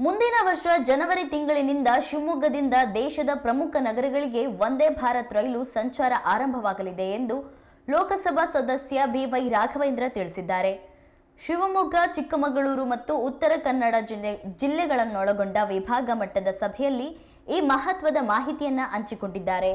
ಮುಂದಿನ ವರ್ಷ ಜನವರಿ ತಿಂಗಳಿನಿಂದ ಶಿವಮೊಗ್ಗದಿಂದ ದೇಶದ ಪ್ರಮುಖ ನಗರಗಳಿಗೆ ವಂದೇ ಭಾರತ್ ರೈಲು ಸಂಚಾರ ಆರಂಭವಾಗಲಿದೆ ಎಂದು ಲೋಕಸಭಾ ಸದಸ್ಯ ಬಿವೈ ರಾಘವೇಂದ್ರ ತಿಳಿಸಿದ್ದಾರೆ. ಶಿವಮೊಗ್ಗ, ಚಿಕ್ಕಮಗಳೂರು ಮತ್ತು ಉತ್ತರ ಕನ್ನಡ ಜಿಲ್ಲೆ ಜಿಲ್ಲೆಗಳನ್ನೊಳಗೊಂಡ ವಿಭಾಗ ಮಟ್ಟದ ಸಭೆಯಲ್ಲಿ ಈ ಮಹತ್ವದ ಮಾಹಿತಿಯನ್ನ ಹಂಚಿಕೊಂಡಿದ್ದಾರೆ.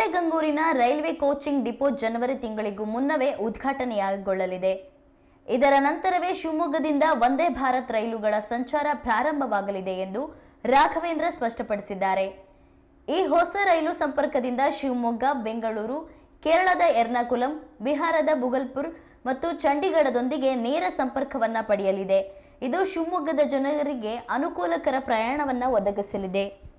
ಕೋಟೆಗಂಗೂರಿನ ರೈಲ್ವೆ ಕೋಚಿಂಗ್ ಡಿಪೋ ಜನವರಿ ತಿಂಗಳಿಗೂ ಮುನ್ನವೇ ಉದ್ಘಾಟನೆಯಾಗೊಳ್ಳಲಿದೆ. ಇದರ ನಂತರವೇ ಶಿವಮೊಗ್ಗದಿಂದ ವಂದೇ ಭಾರತ್ ರೈಲುಗಳ ಸಂಚಾರ ಪ್ರಾರಂಭವಾಗಲಿದೆ ಎಂದು ರಾಘವೇಂದ್ರ ಸ್ಪಷ್ಟಪಡಿಸಿದ್ದಾರೆ. ಈ ಹೊಸ ರೈಲು ಸಂಪರ್ಕದಿಂದ ಶಿವಮೊಗ್ಗ, ಬೆಂಗಳೂರು, ಕೇರಳದ ಎರ್ನಾಕುಲಂ, ಬಿಹಾರದ ಭುಗಲ್ಪುರ್ ಮತ್ತು ಚಂಡೀಗಢದೊಂದಿಗೆ ನೇರ ಸಂಪರ್ಕವನ್ನ ಪಡೆಯಲಿದೆ. ಇದು ಶಿವಮೊಗ್ಗದ ಜನರಿಗೆ ಅನುಕೂಲಕರ ಪ್ರಯಾಣವನ್ನ ಒದಗಿಸಲಿದೆ.